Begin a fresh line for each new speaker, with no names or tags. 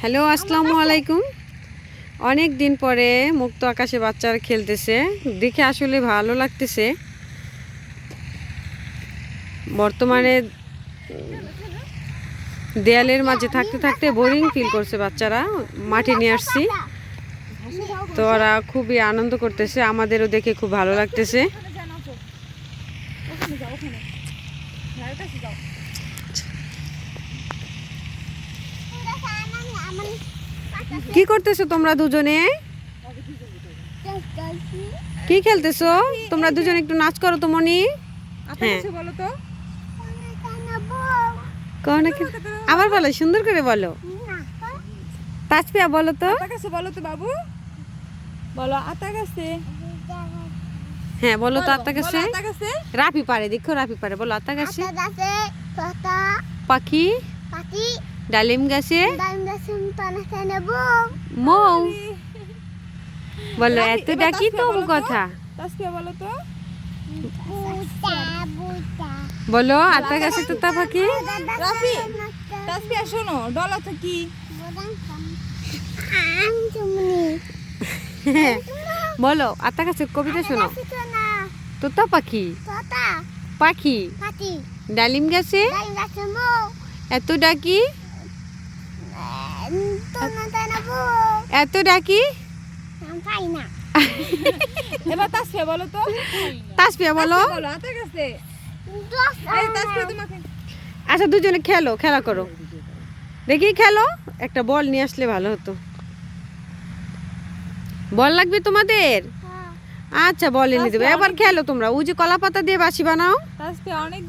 Hello, আসসালামু আলাইকুম। অনেক দিন পরে মুক্ত আকাশে বাচ্চারা খেলতেছে। দেখে আসলে ভালো লাগতেছে। বর্তমানে দেয়ালের মাঝে থাকতে থাকতে বোরিং ফিল করছে বাচ্চারা। মাঠে নিয়ে আসছি। তো ওরা খুবই আনন্দ করতেছে। আমাদেরও দেখে খুব ভালো লাগতেছে। কি করতেছো তোমরা দুজনে? কি খেলতেছো? তোমরা দুজনে একটু নাচ করো তো মনি। হ্যাঁ। আবার বলো সুন্দর করে বলো। তাজপিয়া বলো তো।
বলো তো বাবু। বলো আতা গাছে।
হ্যাঁ বলো তো আত্মা কাছে
আতা গাছে।
রাফি পারে দেখো রাফি পারে বলো আত্মা গাছে।
গাছে
পাখি। ডালিম গাছে। মৌ। বলো এত ডাকি তো। কথা।
বলো তো।
বুটা বুটা
বলো আত্মা গাছে তোতা পাখি
রাফি তাসফিয়া শোনো ডলা তো কি?
আম চুমনি
বলো আত্মা গাছে কবিতা শোনো।
না।
তোতা পাখি পাখি ডালিম গাছে
মো।
এত ডাকি? এত ডাকি?
পাই না।
এবার তাসফিয়া বলো তো।
বলো।
তাসফিয়া
আচ্ছা দুজনে খেলো খেলা করো। দেখি খেলো একটা বল নিয়ে আসলে ভালো হতো। বল লাগবে তোমাদের? আচ্ছা বল এনে দেবে। এবার খেলো তোমরা। ওই যে কলা পাতা দিয়ে বাসি বানাও।
অনেক